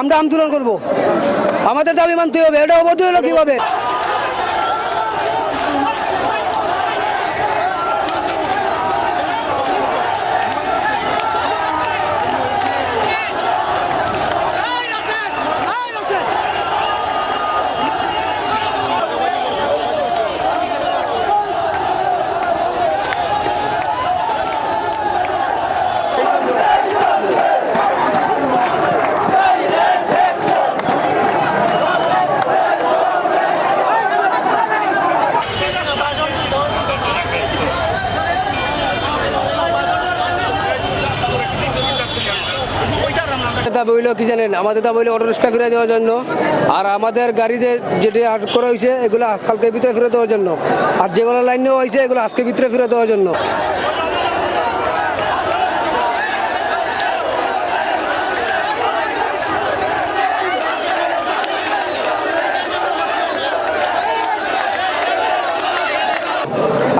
আমরা আন্দোলন করব। আমাদের দাবি মানতে হবে এটা অবৈধ হলো কীভাবে? দাবি হইল কি জানেন? আমাদের দাবি হইল অটো রিক্সা ফিরে দেওয়ার জন্য। আর আমাদের গাড়িতে যেটি আটক করা হয়েছে, এগুলো কালকে ভিতরে ফিরে দেওয়ার জন্য। আর যেগুলো লাইন নেওয়া হয়েছে, এগুলো আজকে ভিতরে ফিরে দেওয়ার জন্য।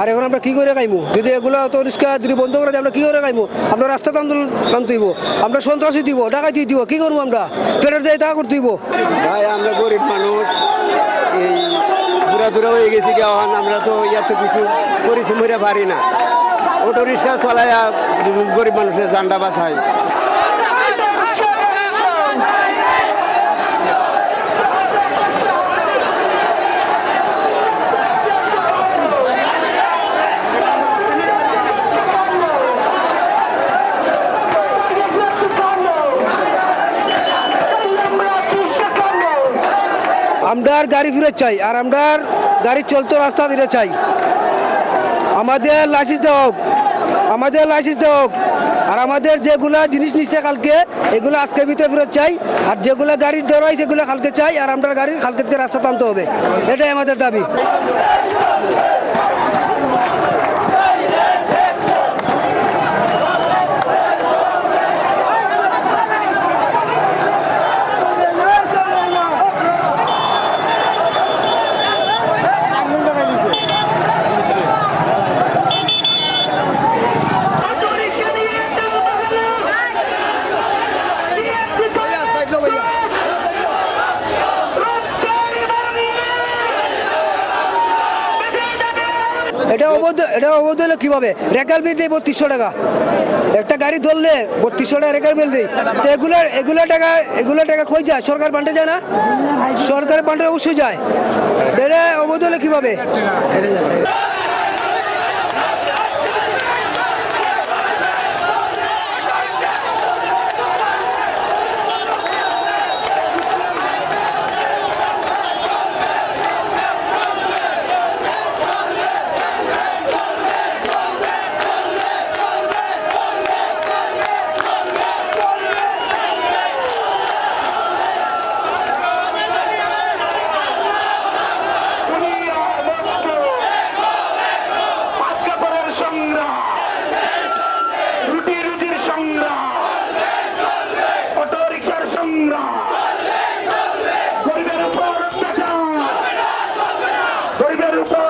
আর এখন আমরা কি করে খাইমু? যদি এগুলো অটো রিক্সা যদি বন্ধ করে আমরা কি করে খাইমু? আমরা রাস্তাতে আন্দোলন দিব আমরা সন্ত্রাসী দিব, ডাকাতি দিব, কি করব আমরা? ফেরত যাই তা করতে দিব ভাই, আমরা গরিব মানুষ। এই দূরা দূরা হয়ে গেছি কেমন আমরা তো এত কিছু পরিশ্রম পারি না। অটো রিক্সা চলাইয়া গরিব মানুষের জান্ডা বাঁচায় আমরা আর গাড়ি ফিরে চাই, আর আমরা গাড়ি চলতো রাস্তা দিতে চাই। আমাদের লাইসেন্স দেওয়া হোক, আমাদের লাইসেন্স দেওয়া হোক, আর আমাদের যেগুলা জিনিস নিচ্ছে কালকে, এগুলো আজকের ভিতরে ফেরত চাই, আর যেগুলো গাড়ির দৌড়াই সেগুলো কালকে চাই, আর আমরা গাড়ির কালকে রাস্তা টানতে হবে। এটাই আমাদের দাবি। এটা অবৈধ এটা অবৈধ হলো কীভাবে? রেকাল বিল দেয় বত্রিশশো টাকা। একটা গাড়ি ধরলে বত্রিশশো টাকা রেকাল বিল দেয়। তো এগুলো এগুলো টাকা এগুলো টাকা খোঁজ যায়? সরকার পান্টে যায় না? সরকার পান্টে অবশ্যই যায়। এটা অবৈধ হলো কীভাবে? Super